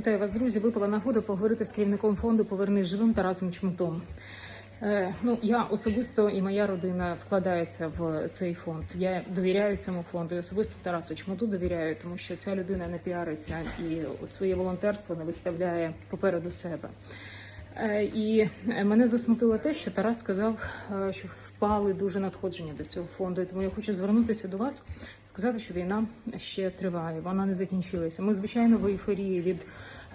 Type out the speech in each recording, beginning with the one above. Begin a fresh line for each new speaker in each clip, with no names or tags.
Вітаю вас, друзі. Випала нагода поговорити з керівником фонду Повернись живим Тарасом Чмутом. Е, ну, я особисто і моя родина вкладається в цей фонд. Я довіряю цьому фонду. І особисто Тарасу Чмуту довіряю, тому що ця людина не піариться і своє волонтерство не виставляє попереду себе. Е, І мене засмутило те, що Тарас сказав, е, що впали дуже надходження до цього фонду. І тому я хочу звернутися до вас, сказати, що війна ще триває, вона не закінчилася. Ми, звичайно, в ейфорії від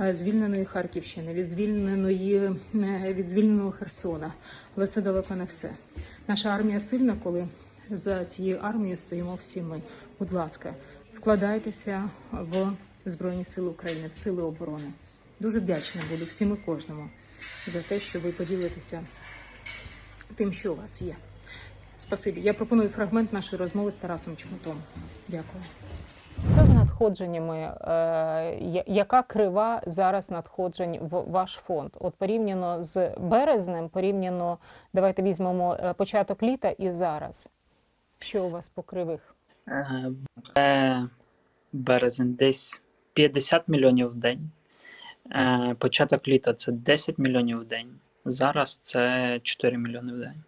е, звільненої Харківщини, від звільненої е, від звільненого Херсона, але це далеко не все. Наша армія сильна, коли за цією армією стоїмо всі ми. Будь ласка, вкладайтеся в Збройні Сили України, в сили оборони. Дуже вдячна буду всім і кожному за те, що ви поділитеся тим, що у вас є. Спасибі. Я пропоную фрагмент нашої розмови з Тарасом Чмутом. Дякую.
Що з надходженнями? Е, яка крива зараз надходжень в ваш фонд? От порівняно з березнем, порівняно, давайте візьмемо е, початок літа і зараз. Що у вас по кривих?
Е, березень десь 50 мільйонів в день. Е, Початок літа це 10 мільйонів в день. Зараз це 4 мільйони в день.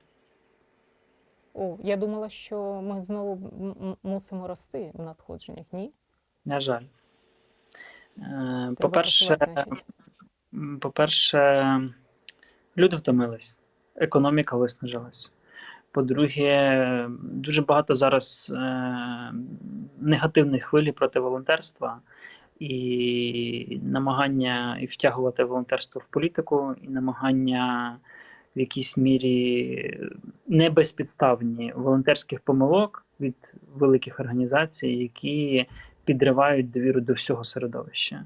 О, я думала, що ми знову мусимо рости в надходженнях. Ні?
На жаль. Е, По-перше, по-перше, люди втомились, економіка виснажилась. По-друге, дуже багато зараз е, негативних хвилі проти волонтерства і намагання і втягувати волонтерство в політику, і намагання в якійсь мірі небезпідставні волонтерських помилок від великих організацій, які підривають довіру до всього середовища.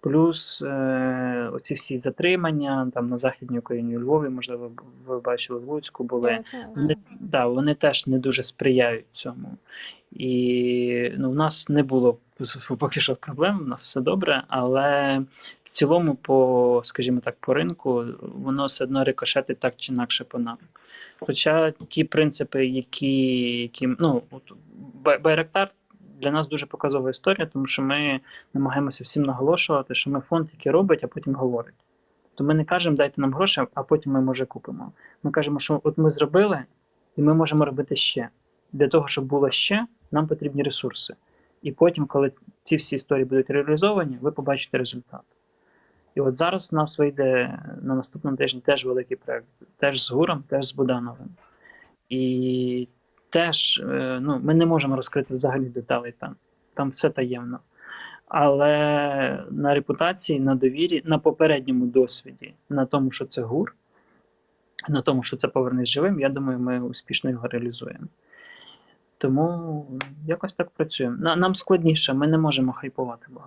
Плюс е, оці всі затримання там на Західній Україні у Львові, можливо, ви бачили в Луцьку, були. Вони, да, вони теж не дуже сприяють цьому. І ну, в нас не було поки що проблем, в нас все добре, але в цілому, по, скажімо так, по ринку, воно все одно рикошетить так чи інакше по нам. Хоча ті принципи, які, які ну, от, для нас дуже показова історія, тому що ми намагаємося всім наголошувати, що ми фонд, який робить, а потім говорить. То ми не кажемо, дайте нам гроші, а потім ми може купимо. Ми кажемо, що от ми зробили, і ми можемо робити ще. Для того, щоб було ще, нам потрібні ресурси. І потім, коли ці всі історії будуть реалізовані, ви побачите результат. І от зараз у нас вийде на наступному тижні теж великий проект, теж з Гуром, теж з Будановим. І теж е, ну, ми не можемо розкрити взагалі деталей там. Там все таємно. Але на репутації, на довірі, на попередньому досвіді, на тому, що це гур, на тому, що це повернись живим, я думаю, ми успішно його реалізуємо. Тому якось так працюємо. На- Нам складніше, ми не можемо хайпувати багато.